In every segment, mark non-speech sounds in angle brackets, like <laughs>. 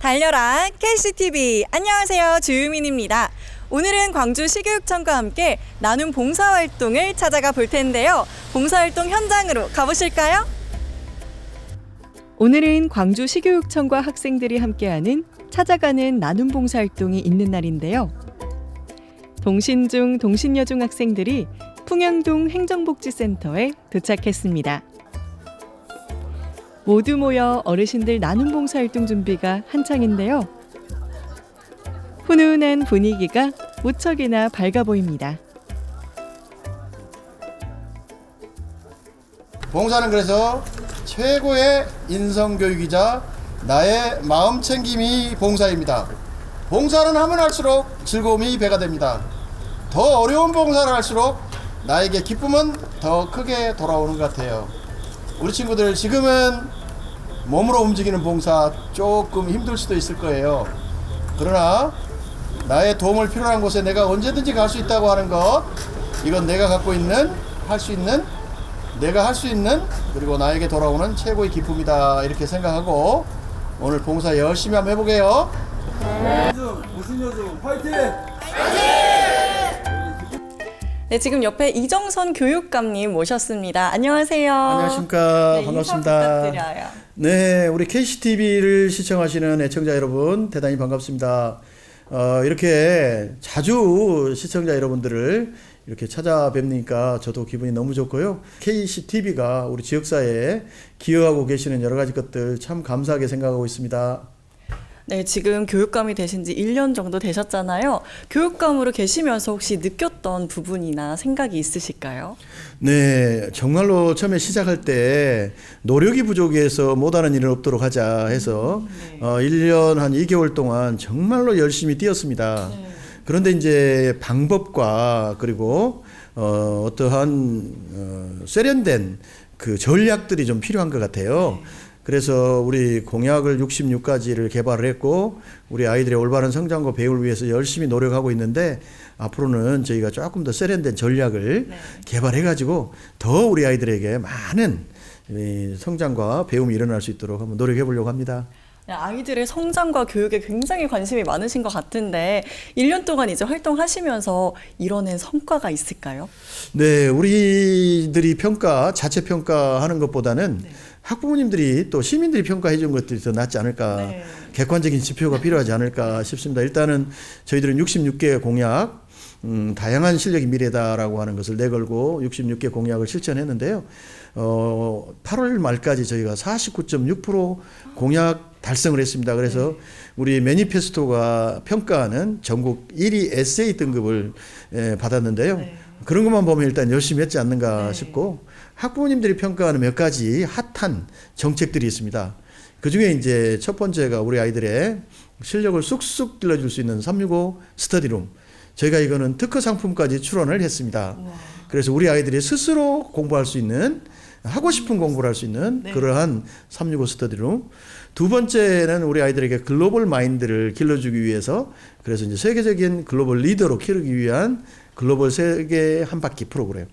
달려라 KCTV 안녕하세요 주유민입니다. 오늘은 광주 시교육청과 함께 나눔 봉사활동을 찾아가 볼 텐데요. 봉사활동 현장으로 가보실까요? 오늘은 광주 시교육청과 학생들이 함께하는 찾아가는 나눔 봉사활동이 있는 날인데요. 동신중 동신여중 학생들이 풍양동 행정복지센터에 도착했습니다. 모두 모여 어르신들 나눔 봉사활동 준비가 한창인데요. 훈훈한 분위기가 무척이나 밝아 보입니다. 봉사는 그래서 최고의 인성교육이자 나의 마음 챙김이 봉사입니다. 봉사는 하면 할수록 즐거움이 배가 됩니다. 더 어려운 봉사를 할수록 나에게 기쁨은 더 크게 돌아오는 것 같아요. 우리 친구들 지금은 몸으로 움직이는 봉사 조금 힘들 수도 있을 거예요. 그러나 나의 도움을 필요한 곳에 내가 언제든지 갈 수 있다고 하는 것 이건 내가 갖고 있는 할 수 있는 내가 할 수 있는 그리고 나에게 돌아오는 최고의 기쁨이다 이렇게 생각하고 오늘 봉사 열심히 한번 해보게요. 무슨 요즘 화이팅! 네, 지금 옆에 이정선 교육감님 모셨습니다. 안녕하세요. 안녕하십니까 네, 반갑습니다. 부탁드려요. 네, 우리 KCTV를 시청하시는 애청자 여러분 대단히 반갑습니다. 어, 이렇게 자주 시청자 여러분들을 이렇게 찾아뵙니까 저도 기분이 너무 좋고요. KCTV가 우리 지역사회에 기여하고 계시는 여러 가지 것들 참 감사하게 생각하고 있습니다. 네, 지금 교육감이 되신 지 1년 정도 되셨잖아요. 교육감으로 계시면서 혹시 느꼈던 부분이나 생각이 있으실까요? 네, 정말로 처음에 시작할 때 노력이 부족해서 못하는 일은 없도록 하자 해서 어, 1년 한 2개월 동안 정말로 열심히 뛰었습니다. 그런데 이제 방법과 그리고 어, 어떠한 어, 세련된 그 전략들이 좀 필요한 것 같아요. 그래서 우리 공약을 66가지를 개발을 했고 우리 아이들의 올바른 성장과 배움을 위해서 열심히 노력하고 있는데 앞으로는 저희가 조금 더 세련된 전략을 개발해 가지고 더 우리 아이들에게 많은 이 성장과 배움이 일어날 수 있도록 한번 노력해 보려고 합니다. 네, 아이들의 성장과 교육에 굉장히 관심이 많으신 것 같은데 1년 동안 이제 활동하시면서 이뤄낸 성과가 있을까요? 네, 우리들이 평가 자체 평가하는 것보다는 학부모님들이 또 시민들이 평가해 준 것들이 더 낫지 않을까 네. 객관적인 지표가 필요하지 않을까 싶습니다. 일단은 저희들은 66개 공약 음, 다양한 실력이 미래다라고 하는 것을 내걸고 66개 공약을 실천했는데요. 어, 8월 말까지 저희가 49.6% 공약 달성을 했습니다. 그래서 우리 매니페스토가 평가하는 전국 1위 에세이 등급을 예, 받았는데요. 네. 그런 것만 보면 일단 열심히 했지 않는가 네. 싶고 학부모님들이 평가하는 몇 가지 핫한 정책들이 있습니다. 그 중에 이제 첫 번째가 우리 아이들의 실력을 쑥쑥 길러줄 수 있는 365 스터디룸. 저희가 이거는 특허 상품까지 출원을 했습니다. 그래서 우리 아이들이 스스로 공부할 수 있는 하고 싶은 공부를 할 수 있는 네. 그러한 365 스터디룸. 두 번째는 우리 아이들에게 글로벌 마인드를 길러주기 위해서 그래서 이제 세계적인 글로벌 리더로 키우기 위한 글로벌 세계 한 바퀴 프로그램.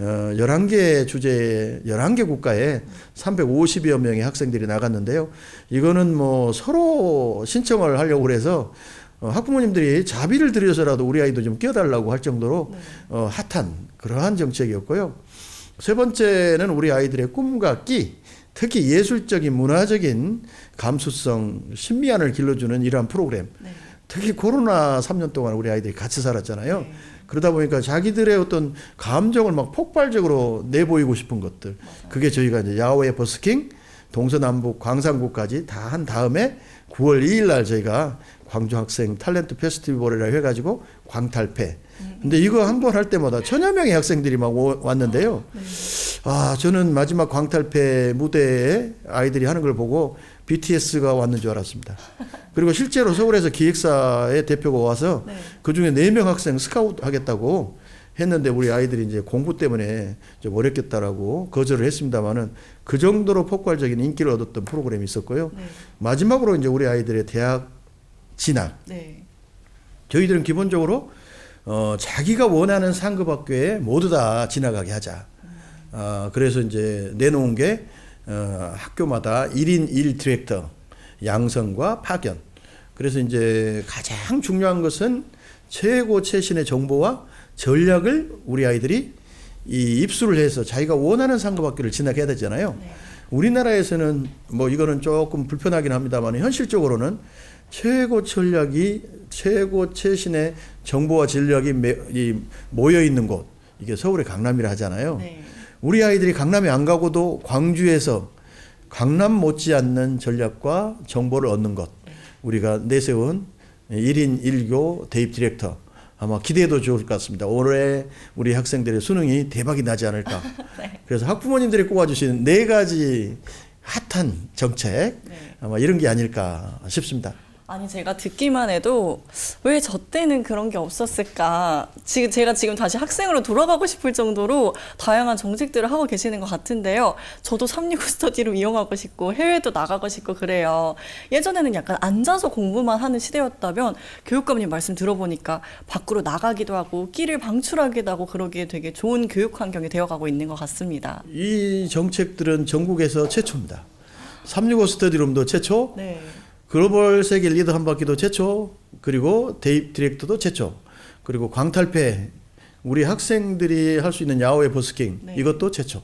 어, 11개 주제, 11개 국가에 350여 명의 학생들이 나갔는데요. 이거는 뭐 서로 신청을 하려고 그래서 어, 학부모님들이 자비를 들여서라도 우리 아이도 좀 끼워달라고 할 정도로 어, 핫한 그러한 정책이었고요. 세 번째는 우리 아이들의 꿈과 끼, 특히 예술적인 문화적인 감수성, 신미안을 길러주는 이러한 프로그램. 특히 코로나 3년 동안 우리 아이들이 같이 살았잖아요. 그러다 보니까 자기들의 어떤 감정을 막 폭발적으로 내보이고 싶은 것들. 그게 저희가 이제 야외 버스킹, 동서남북 광산구까지 다 한 다음에 9월 2일 날 저희가 광주 학생 탤런트 페스티벌이라 해가지고 광탈패. 근데 이거 한 번 할 때마다 천여 명의 학생들이 막 오- 왔는데요. 아, 저는 마지막 광탈패 무대에 아이들이 하는 걸 보고 BTS가 왔는 줄 알았습니다. 그리고 실제로 서울에서 기획사의 대표가 와서 네. 그 중에 네 명 학생 스카우트 하겠다고 했는데 우리 아이들이 이제 공부 때문에 좀 어렵겠다라고 거절을 했습니다만은 그 정도로 폭발적인 인기를 얻었던 프로그램이 있었고요. 네. 마지막으로 이제 우리 아이들의 대학 진학. 네. 저희들은 기본적으로 어, 자기가 원하는 상급 학교에 모두 다 진학하게 하자. 어, 그래서 이제 내놓은 게 어, 학교마다 1인 1 디렉터 양성과 파견 그래서 이제 가장 중요한 것은 최고 최신의 정보와 전략을 우리 아이들이 이 입수를 해서 자기가 원하는 상급학교를 진학해야 되잖아요. 우리나라에서는 뭐 이거는 조금 불편하긴 합니다만 현실적으로는 최고 전략이 최고 최신의 정보와 전략이 이 모여 있는 곳 이게 서울의 강남이라 하잖아요. 네. 우리 아이들이 강남에 안 가고도 광주에서 강남 못지않는 전략과 정보를 얻는 것 우리가 내세운 1인 1교 대입 디렉터 아마 기대해도 좋을 것 같습니다. 올해 우리 학생들의 수능이 대박이 나지 않을까. <laughs> 그래서 학부모님들이 꼽아주신 네 가지 핫한 정책 아마 이런 게 아닐까 싶습니다. 아니 제가 듣기만 해도 왜 저 때는 그런 게 없었을까 지금 제가 지금 다시 학생으로 돌아가고 싶을 정도로 다양한 정책들을 하고 계시는 것 같은데요 저도 365 스터디를 이용하고 싶고 해외도 나가고 싶고 그래요 예전에는 약간 앉아서 공부만 하는 시대였다면 교육감님 말씀 들어보니까 밖으로 나가기도 하고 끼를 방출하기도 하고 그러기에 되게 좋은 교육 환경이 되어가고 있는 것 같습니다 이 정책들은 전국에서 최초입니다. 365 스터디룸도 최초, 네. 글로벌 세계 리더 한 바퀴도 최초, 그리고 대입 디렉터도 최초, 그리고 광탈패 우리 학생들이 할 수 있는 야외 버스킹 네. 이것도 최초.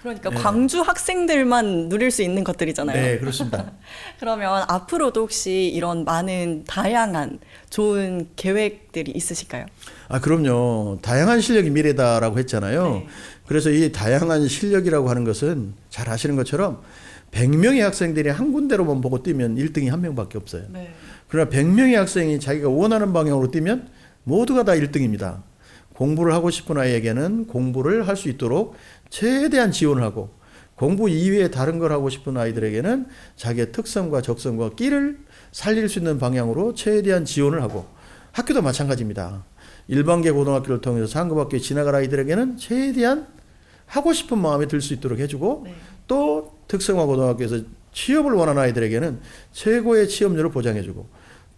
그러니까 광주 학생들만 누릴 수 있는 것들이잖아요 네, 그렇습니다. <laughs> 그러면 앞으로도 혹시 이런 많은 다양한 좋은 계획들이 있으실까요? 아, 그럼요. 다양한 실력이 미래다라고 했잖아요. 네. 그래서 이 다양한 실력이라고 하는 것은 잘 아시는 것처럼 100명의 학생들이 한 군데로만 보고 뛰면 1등이 한 명밖에 없어요. 네. 그러나 100명의 학생이 자기가 원하는 방향으로 뛰면 모두가 다 1등입니다. 공부를 하고 싶은 아이에게는 공부를 할 수 있도록 최대한 지원을 하고 공부 이외에 다른 걸 하고 싶은 아이들에게는 자기의 특성과 적성과 끼를 살릴 수 있는 방향으로 최대한 지원을 하고 학교도 마찬가지입니다. 일반계 고등학교를 통해서 상급학교에 지나갈 아이들에게는 최대한 하고 싶은 마음이 들 수 있도록 해주고 네. 또 특성화 고등학교에서 취업을 원하는 아이들에게는 최고의 취업률을 보장해주고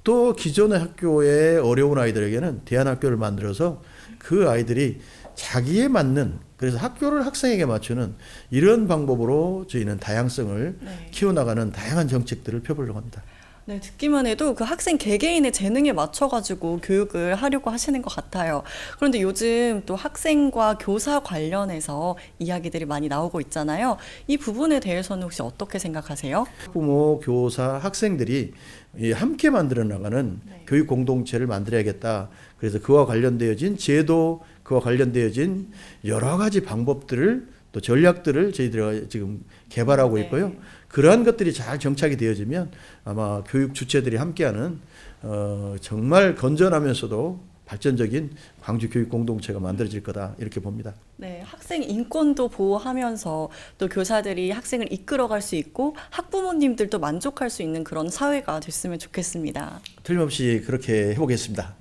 또 기존의 학교에 어려운 아이들에게는 대안학교를 만들어서 그 아이들이 자기에 맞는 그래서 학교를 학생에게 맞추는 이런 방법으로 저희는 다양성을 네. 키워나가는 다양한 정책들을 펴보려고 합니다. 네, 듣기만 해도 그 학생 개개인의 재능에 맞춰가지고 교육을 하려고 하시는 것 같아요. 그런데 요즘 또 학생과 교사 관련해서 이야기들이 많이 나오고 있잖아요. 이 부분에 대해서는 혹시 어떻게 생각하세요? 부모, 교사, 학생들이 이 함께 만들어 나가는 네. 교육 공동체를 만들어야겠다. 그래서 그와 관련되어진 제도, 그와 관련되어진 여러 가지 방법들을 또 전략들을 저희들이 지금 개발하고 네. 있고요. 그러한 것들이 잘 정착이 되어지면 아마 교육 주체들이 함께하는 어, 정말 건전하면서도 발전적인 광주 교육 공동체가 만들어질 거다 이렇게 봅니다. 네, 학생 인권도 보호하면서 또 교사들이 학생을 이끌어갈 수 있고 학부모님들도 만족할 수 있는 그런 사회가 됐으면 좋겠습니다. 틀림없이 그렇게 해보겠습니다.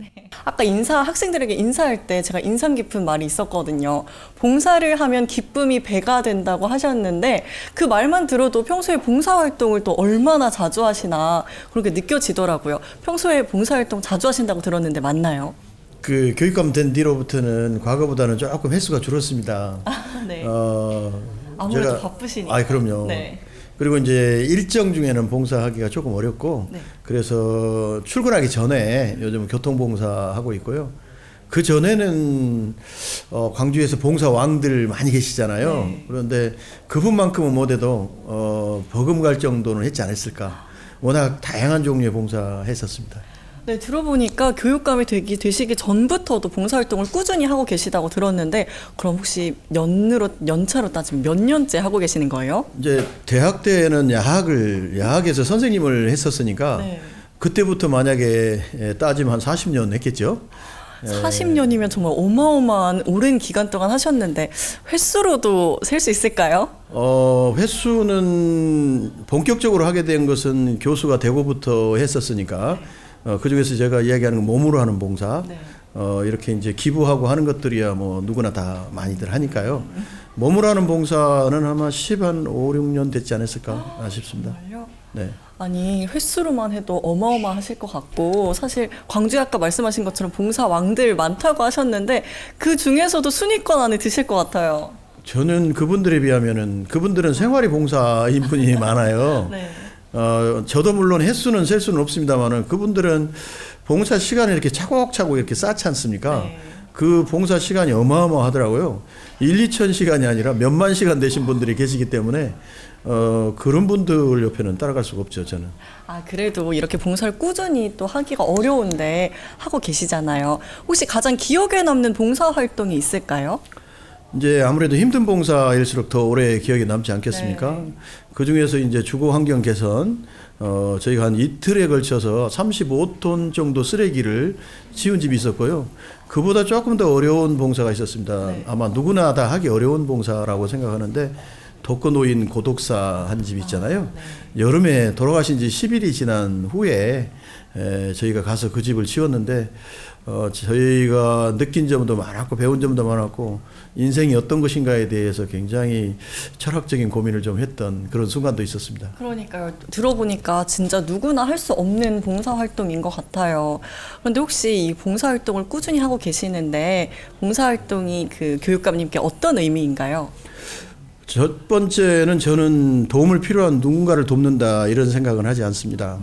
아까 인사 학생들에게 인사할 때 제가 인상 깊은 말이 있었거든요. 봉사를 하면 기쁨이 배가 된다고 하셨는데 그 말만 들어도 평소에 봉사 활동을 또 얼마나 자주 하시나 그렇게 느껴지더라고요. 평소에 봉사 활동 자주 하신다고 들었는데 맞나요? 그 교육감 된 뒤로부터는 과거보다는 조금 횟수가 줄었습니다. 네. 어, 아무래도 제가- 바쁘시니까. 아, 그럼요. 네. 그리고 이제 일정 중에는 봉사하기가 조금 어렵고 네. 그래서 출근하기 전에 요즘 교통봉사 하고 있고요. 그 전에는 어, 광주에서 봉사 왕들 많이 계시잖아요. 네. 그런데 그분만큼은 못해도 어, 버금갈 정도는 했지 않았을까. 워낙 다양한 종류의 봉사했었습니다. 네, 들어보니까 교육감이 되기 되시기 전부터도 봉사활동을 꾸준히 하고 계시다고 들었는데 그럼 혹시 년으로 연차로 따지면 몇 년째 하고 계시는 거예요? 이제 대학 때는 야학을 야학에서 선생님을 했었으니까 네. 그때부터 만약에 예, 따지면 한 40년 했겠죠. 40년이면 정말 어마어마한 오랜 기간 동안 하셨는데 횟수로도 셀 수 있을까요? 어, 횟수는 본격적으로 하게 된 것은 교수가 되고부터 했었으니까 어, 그중에서 제가 이야기하는 건 몸으로 하는 봉사 네. 어, 이렇게 이제 기부하고 하는 것들이야 뭐 누구나 다 많이들 하니까요. 몸으로 하는 봉사는 아마 10, 한 5, 6년 됐지 않았을까 싶습니다. 정말요? 네. 아니 횟수로만 해도 어마어마하실 것 같고 사실 광주에 아까 말씀하신 것처럼 봉사 왕들 많다고 하셨는데 그 중에서도 순위권 안에 드실 것 같아요. 저는 그분들에 비하면은 그분들은 생활이 봉사인 분이 <laughs> 많아요. 네. 어, 저도 물론 횟수는 셀 수는 없습니다만은 그분들은 봉사 시간을 이렇게 차곡차곡 이렇게 쌓지 않습니까? 네. 그 봉사 시간이 어마어마하더라고요. 1, 2천 시간이 아니라 몇만 시간 되신 분들이 계시기 때문에 어, 그런 분들 옆에는 따라갈 수가 없죠, 저는. 아, 그래도 이렇게 봉사를 꾸준히 또 하기가 어려운데 하고 계시잖아요. 혹시 가장 기억에 남는 봉사 활동이 있을까요? 이제 아무래도 힘든 봉사일수록 더 오래 기억에 남지 않겠습니까? 네. 그 중에서 이제 주거 환경 개선, 어, 저희가 한 이틀에 걸쳐서 35톤 정도 쓰레기를 치운 집이 있었고요. 그보다 조금 더 어려운 봉사가 있었습니다. 네. 아마 누구나 다 하기 어려운 봉사라고 생각하는데 독거노인 고독사 한 집 있잖아요. 네. 여름에 돌아가신 지 10일이 지난 후에 에, 저희가 가서 그 집을 치웠는데 어, 저희가 느낀 점도 많았고 배운 점도 많았고 인생이 어떤 것인가에 대해서 굉장히 철학적인 고민을 좀 했던 그런 순간도 있었습니다. 그러니까요. 들어보니까 진짜 누구나 할 수 없는 봉사 활동인 것 같아요. 그런데 혹시 이 봉사 활동을 꾸준히 하고 계시는데 봉사 활동이 그 교육감님께 어떤 의미인가요? 첫 번째는 저는 도움을 필요한 누군가를 돕는다 이런 생각은 하지 않습니다.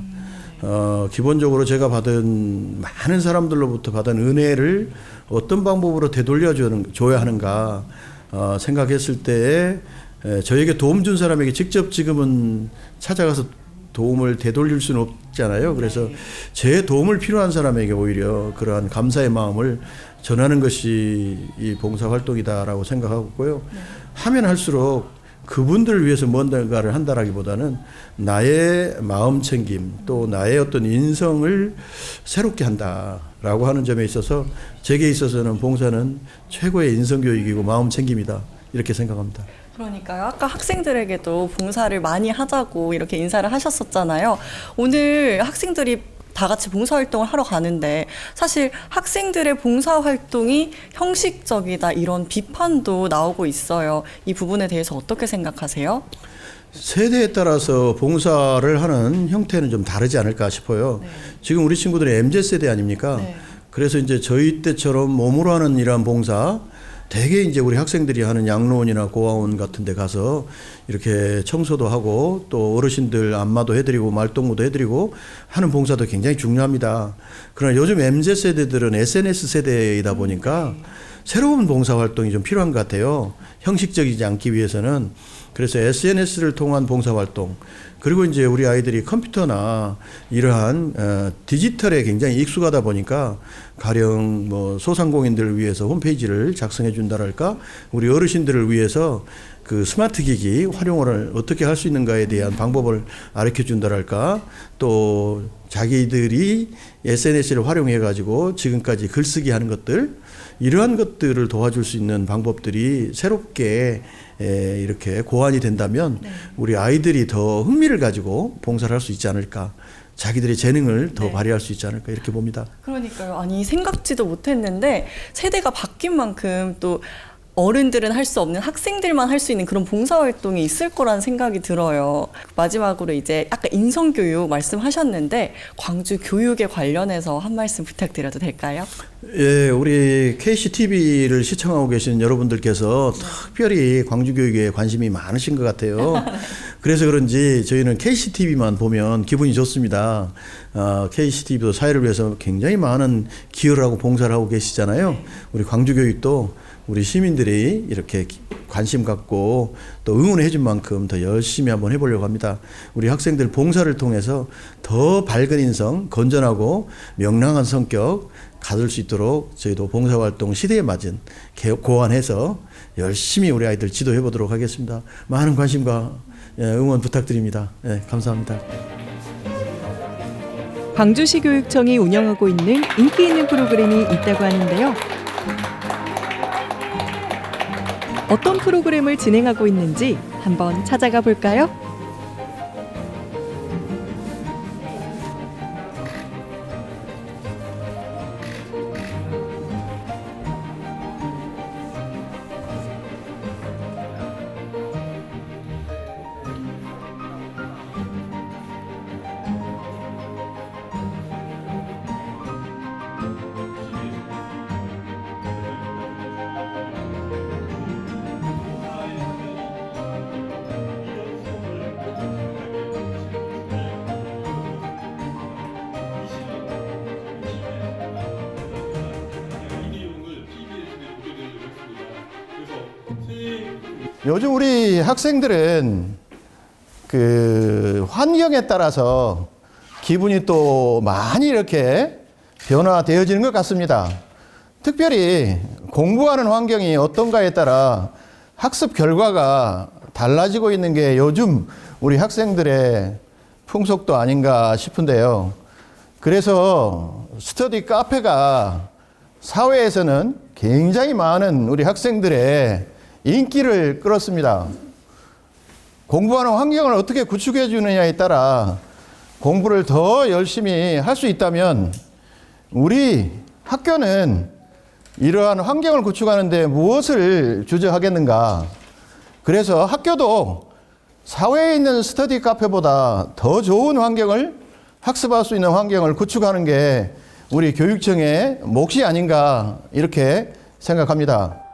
어, 기본적으로 제가 받은 많은 사람들로부터 받은 은혜를 어떤 방법으로 되돌려 줘야 하는가 어, 생각했을 때에 에, 저에게 도움 준 사람에게 직접 지금은 찾아가서 도움을 되돌릴 수는 없잖아요. 그래서 제 도움을 필요한 사람에게 오히려 그러한 감사의 마음을 전하는 것이 이 봉사 활동이다라고 생각하고 있고요. 하면 할수록 그분들을 위해서 뭔가를 한다라기보다는 나의 마음 챙김 또 나의 어떤 인성을 새롭게 한다라고 하는 점에 있어서 제게 있어서는 봉사는 최고의 인성 교육이고 마음 챙김이다 이렇게 생각합니다. 그러니까요. 아까 학생들에게도 봉사를 많이 하자고 이렇게 인사를 하셨었잖아요. 오늘 학생들이 다 같이 봉사활동을 하러 가는데 사실 학생들의 봉사활동이 형식적이다 이런 비판도 나오고 있어요. 이 부분에 대해서 어떻게 생각하세요? 세대에 따라서 봉사를 하는 형태는 좀 다르지 않을까 싶어요. 지금 우리 친구들이 MZ 세대 아닙니까? 네. 그래서 이제 저희 때처럼 몸으로 하는 이러한 봉사 대개 이제 우리 학생들이 하는 양로원이나 고아원 같은 데 가서 이렇게 청소도 하고 또 어르신들 안마도 해드리고 말동무도 해드리고 하는 봉사도 굉장히 중요합니다. 그러나 요즘 MZ 세대들은 SNS 세대이다 보니까 새로운 봉사 활동이 좀 필요한 것 같아요. 형식적이지 않기 위해서는. 그래서 SNS를 통한 봉사 활동 그리고 이제 우리 아이들이 컴퓨터나 이러한 어, 디지털에 굉장히 익숙하다 보니까 가령 뭐 소상공인들을 위해서 홈페이지를 작성해 준다랄까? 우리 어르신들을 위해서 그 스마트 기기 활용을 어떻게 할 수 있는가에 대한 방법을 가르쳐 준다랄까? 또 자기들이 SNS를 활용해 가지고 지금까지 글쓰기 하는 것들 이러한 것들을 도와줄 수 있는 방법들이 새롭게 에, 이렇게 고안이 된다면 우리 아이들이 더 흥미를 가지고 봉사를 할 수 있지 않을까 자기들의 재능을 더 네. 발휘할 수 있지 않을까 이렇게 봅니다. 그러니까요. 아니 생각지도 못했는데 세대가 바뀐 만큼 또 어른들은 할 수 없는 학생들만 할 수 있는 그런 봉사활동이 있을 거라는 생각이 들어요. 마지막으로 이제 아까 인성교육 말씀하셨는데 광주 교육에 관련해서 한 말씀 부탁드려도 될까요? 예, 우리 KCTV를 시청하고 계신 여러분들께서 특별히 광주 교육에 관심이 많으신 것 같아요. <laughs> 그래서 그런지 저희는 KCTV만 보면 기분이 좋습니다. 어, KCTV도 사회를 위해서 굉장히 많은 기여를 하고 봉사를 하고 계시잖아요. 우리 광주 교육도 우리 시민들이 이렇게 기- 관심 갖고 또 응원해 준 만큼 더 열심히 한번 해보려고 합니다. 우리 학생들 봉사를 통해서 더 밝은 인성, 건전하고 명랑한 성격 가질 수 있도록 저희도 봉사활동 시대에 맞은 개- 고안해서 열심히 우리 아이들 지도해 보도록 하겠습니다. 많은 관심과 예, 응원 부탁드립니다. 예, 감사합니다. 광주시 교육청이 운영하고 있는 인기 있는 프로그램이 있다고 하는데요. 어떤 프로그램을 진행하고 있는지 한번 찾아가 볼까요? 요즘 우리 학생들은 그 환경에 따라서 기분이 또 많이 이렇게 변화되어지는 것 같습니다. 특별히 공부하는 환경이 어떤가에 따라 학습 결과가 달라지고 있는 게 요즘 우리 학생들의 풍속도 아닌가 싶은데요. 그래서 스터디 카페가 사회에서는 굉장히 많은 우리 학생들의 인기를 끌었습니다. 공부하는 환경을 어떻게 구축해 주느냐에 따라 공부를 더 열심히 할 수 있다면 우리 학교는 이러한 환경을 구축하는데 무엇을 주저하겠는가. 그래서 학교도 사회에 있는 스터디 카페보다 더 좋은 환경을 학습할 수 있는 환경을 구축하는 게 우리 교육청의 몫이 아닌가 이렇게 생각합니다.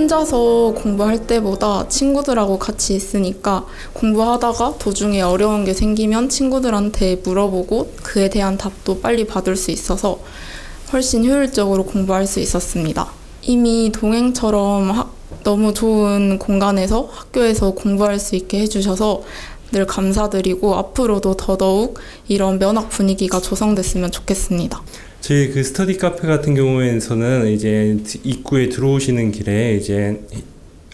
혼자서 공부할 때보다 친구들하고 같이 있으니까 공부하다가 도중에 어려운 게 생기면 친구들한테 물어보고 그에 대한 답도 빨리 받을 수 있어서 훨씬 효율적으로 공부할 수 있었습니다. 이미 동행처럼 학- 너무 좋은 공간에서 학교에서 공부할 수 있게 해주셔서 늘 감사드리고 앞으로도 더더욱 이런 면학 분위기가 조성됐으면 좋겠습니다. 저희 그 스터디 카페 같은 경우에서는 이제 입구에 들어오시는 길에 이제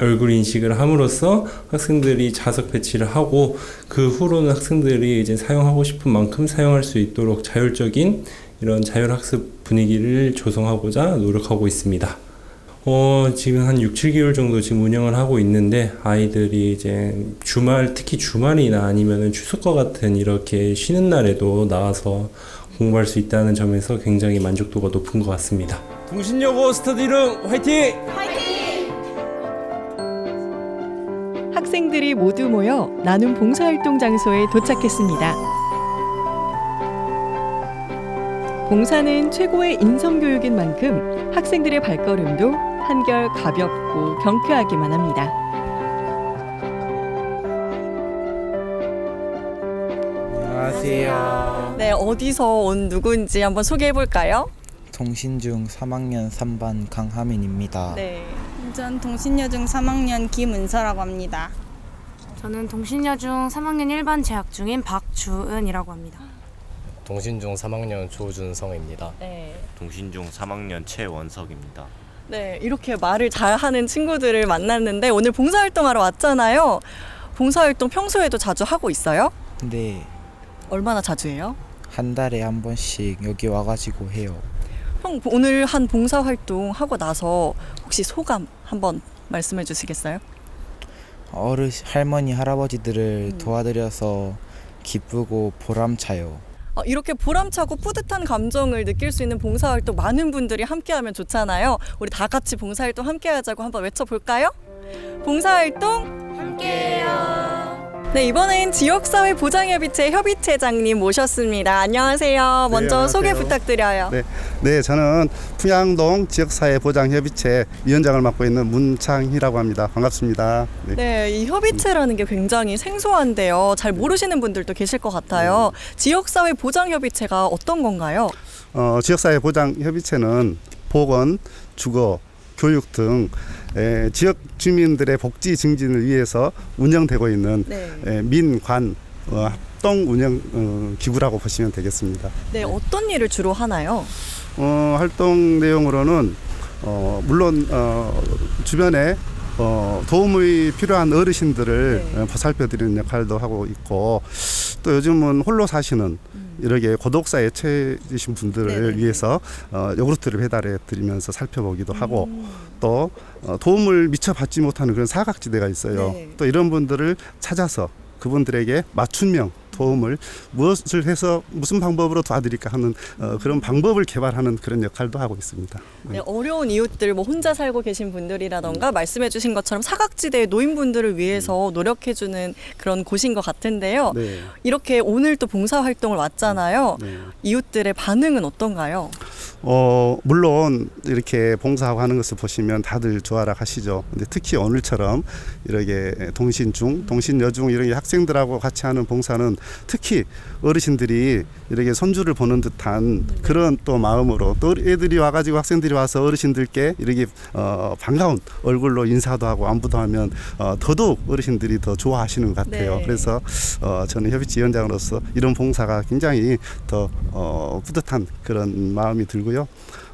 얼굴 인식을 함으로써 학생들이 자석 배치를 하고 그 후로는 학생들이 이제 사용하고 싶은 만큼 사용할 수 있도록 자율적인 이런 자율학습 분위기를 조성하고자 노력하고 있습니다. 어, 지금 한 6, 7개월 정도 지금 운영을 하고 있는데 아이들이 이제 주말, 특히 주말이나 아니면은 추석과 같은 이렇게 쉬는 날에도 나와서 공부할 수 있다는 점에서 굉장히 만족도가 높은 것 같습니다. 동신여고 스터디룸 화이팅! 학생들이 모두 모여 나눔 봉사활동 장소에 도착했습니다. 봉사는 최고의 인성교육인 만큼 학생들의 발걸음도 한결 가볍고 경쾌하기만 합니다. 네, 어디서 온 누구인지 한번 소개해 볼까요? 동신중 3학년 3반 강하민입니다. 네. 전 동신여중 3학년 김은서라고 합니다. 저는 동신여중 3학년 1반 재학 중인 박주은이라고 합니다. 동신중 3학년 조준성입니다. 네. 동신중 3학년 최원석입니다. 네, 이렇게 말을 잘 하는 친구들을 만났는데 오늘 봉사활동하러 왔잖아요. 봉사활동 평소에도 자주 하고 있어요? 근데 얼마나 자주 해요? 한 달에 한 번씩 여기 와가지고 해요. 형 오늘 한 봉사 활동 하고 나서 혹시 소감 한번 말씀해 주시겠어요? 어르 할머니 할아버지들을 도와드려서 기쁘고 보람차요. 어, 이렇게 보람차고 뿌듯한 감정을 느낄 수 있는 봉사활동 많은 분들이 함께하면 좋잖아요. 우리 다 같이 봉사활동 함께하자고 한번 외쳐볼까요? 봉사활동 함께해요. 네 이번엔 지역사회 보장협의체 협의체장님 모셨습니다. 안녕하세요. 먼저 안녕하세요. 소개 부탁드려요. 네. 네, 저는 풍양동 지역사회 보장협의체 위원장을 맡고 있는 문창희라고 합니다. 반갑습니다. 네. 네, 이 협의체라는 게 굉장히 생소한데요. 잘 모르시는 분들도 계실 것 같아요. 지역사회 보장협의체가 어떤 건가요? 어, 지역사회 보장협의체는 보건, 주거, 교육 등 에, 지역 주민들의 복지 증진을 위해서 운영되고 있는 네. 에, 민관 어, 합동 운영 어, 기구라고 보시면 되겠습니다. 네, 어떤 일을 주로 하나요? 어, 활동 내용으로는 어, 물론 어, 주변에 어, 도움이 필요한 어르신들을 네. 어, 보살펴드리는 역할도 하고 있고 또 요즘은 홀로 사시는 이렇게 고독사에 처해지신 분들을 음. 네네. 위해서 어, 요구르트를 배달해 드리면서 살펴보기도 하고 음. 또 어, 도움을 미처 받지 못하는 그런 사각지대가 있어요. 네. 또 이런 분들을 찾아서 그분들에게 맞춤형 도움을 무엇을 해서 무슨 방법으로 도와드릴까 하는 어, 그런 방법을 개발하는 그런 역할도 하고 있습니다. 네, 어려운 이웃들, 뭐 혼자 살고 계신 분들이라던가 말씀해 주신 것처럼 사각지대 노인분들을 위해서 노력해 주는 그런 곳인 것 같은데요. 네. 이렇게 오늘 또 봉사 활동을 왔잖아요. 네. 이웃들의 반응은 어떤가요? 어, 물론 이렇게 봉사하고 하는 것을 보시면 다들 좋아라 하시죠. 근데 특히 오늘처럼 이렇게 동신중, 동신여중 이런 학생들하고 같이 하는 봉사는 특히 어르신들이 이렇게 손주를 보는 듯한 그런 또 마음으로 또 애들이 와가지고 학생들이 와서 어르신들께 이렇게 어, 반가운 얼굴로 인사도 하고 안부도 하면 어, 더더욱 어르신들이 더 좋아하시는 것 같아요. 네. 그래서 어, 저는 협의지원장으로서 이런 봉사가 굉장히 더 어, 뿌듯한 그런 마음이 들고 요.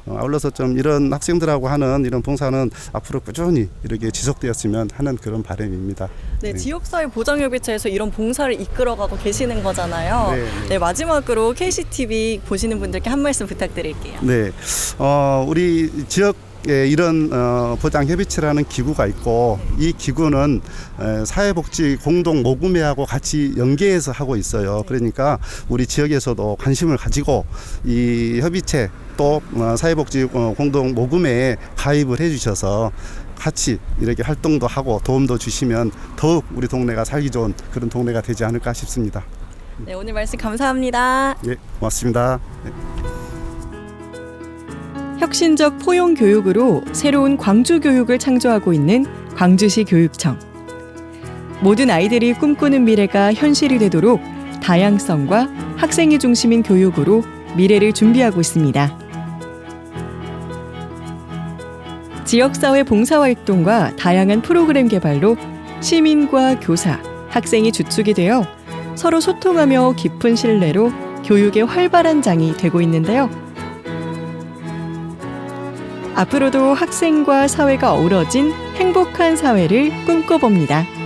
어, 아울러서 좀 이런 학생들하고 하는 이런 봉사는 앞으로 꾸준히 이렇게 지속되었으면 하는 그런 바람입니다. 네, 지역사회 보장협의체에서 이런 봉사를 이끌어가고 계시는 거잖아요. 네, 네, 마지막으로 KCTV 보시는 분들께 한 말씀 부탁드릴게요. 네, 어, 우리 지역 에 이런 어, 보장협의체라는 기구가 있고 이 기구는 에, 사회복지 공동 모금회하고 같이 연계해서 하고 있어요. 그러니까 우리 지역에서도 관심을 가지고 이 협의체 또 어, 사회복지 어, 공동 모금회에 가입을 해주셔서 같이 이렇게 활동도 하고 도움도 주시면 더욱 우리 동네가 살기 좋은 그런 동네가 되지 않을까 싶습니다. 네, 오늘 말씀 감사합니다. 예, 고맙습니다. 네. 혁신적 포용 교육으로 새로운 광주 교육을 창조하고 있는 광주시 교육청. 모든 아이들이 꿈꾸는 미래가 현실이 되도록 다양성과 학생이 중심인 교육으로 미래를 준비하고 있습니다. 지역사회 봉사활동과 다양한 프로그램 개발로 시민과 교사, 학생이 주축이 되어 서로 소통하며 깊은 신뢰로 교육의 활발한 장이 되고 있는데요. 앞으로도 학생과 사회가 어우러진 행복한 사회를 꿈꿔봅니다.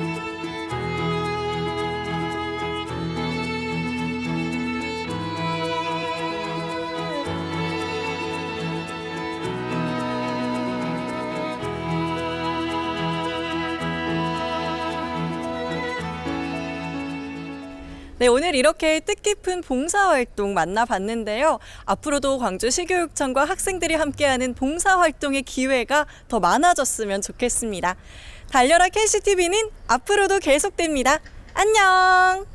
네, 오늘 이렇게 뜻깊은 봉사활동 만나봤는데요. 앞으로도 광주 시교육청과 학생들이 함께하는 봉사활동의 기회가 더 많아졌으면 좋겠습니다. 달려라 KCTV는 앞으로도 계속됩니다. 안녕!